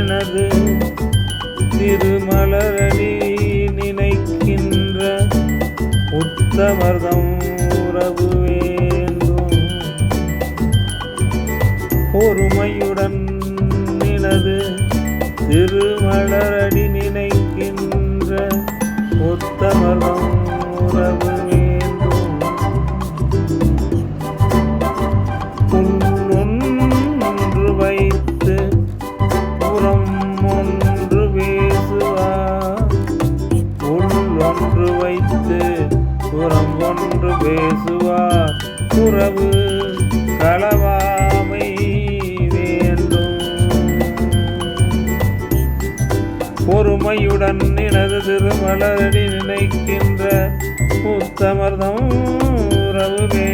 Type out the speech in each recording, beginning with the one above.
எனது திருமலரடி நினைக்கின்ற உத்தமர்தம் உறவு வேண்டும். பொறுமையுடன் எனது திருமலரடி நினைக்கின்ற உத்தமர்தம் உறவு வேண்டும் புறம் ஒன்று பேசுவார். உறவு களவாமை வேண்டும். பொறுமையுடன் எனது திருமலரடி நினைக்கின்ற உத்தமர்தம் உறவு வேண்டும்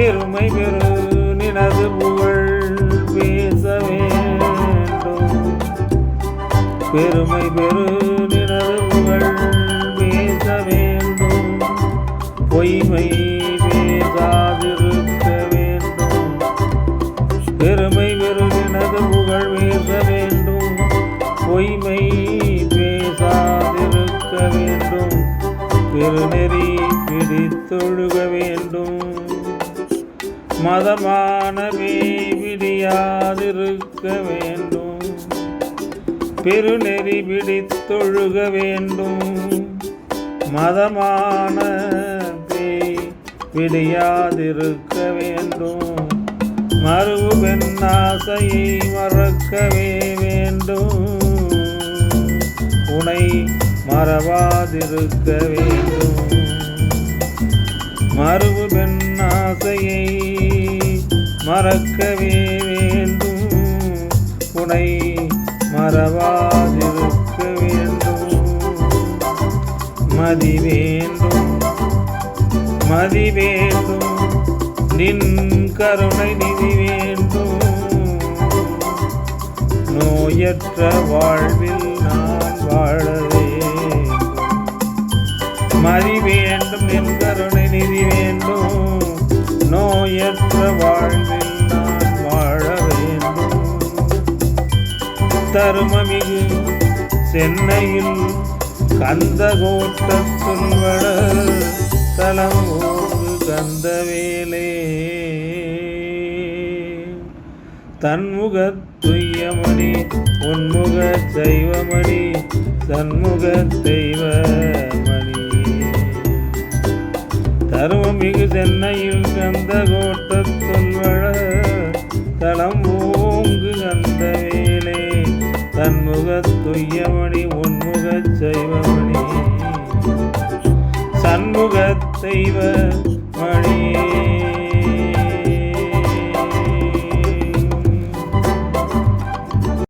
பெருமை பெரு நினது புகழ் பேச வேண்டும். பெருமை பெரு நினது புகழ் பேச வேண்டும். பொய்மை பேசாதிருக்க வேண்டும். பெருமை பெரு நினது புகழ் பேச வேண்டும். பொய்மை பேசாதிருக்க வேண்டும். பெருநெறி பிடித்தொழுக வேண்டும். மதமானவே விடியாதிருக்க வேண்டும். பெருநெறி பிடித்தொழுக வேண்டும். மதமான பேய் விடியாதிருக்க வேண்டும். மறுவு பெண்ணாசையை மறக்கவே வேண்டும். உனை மறவாதிருக்க வேண்டும். மறுவு பெண்ணாசையை மறக்கவே வேண்டும். உனை மறவாதிருக்க வேண்டும். மதி வேண்டும். மதி வேண்டும். நின் கருணை நிதி வேண்டும். நோயற்ற வாழ்வில் நான் வாழ வேண்டும். மதி வேண்டும். என் கருணை நிதி வேண்டும். நோயற்ற வாழ்வில் தருமமிகு சென்னையில் கந்த கோட்டத்துள் வள தலம் ஓங்கு கந்தவேலே. தன்முக துய்யமணி உன்முக சைவமணி சண்முக தெய்வமணி தருமமிகு சென்னையில் கந்த தன்முகத் துய்யமணி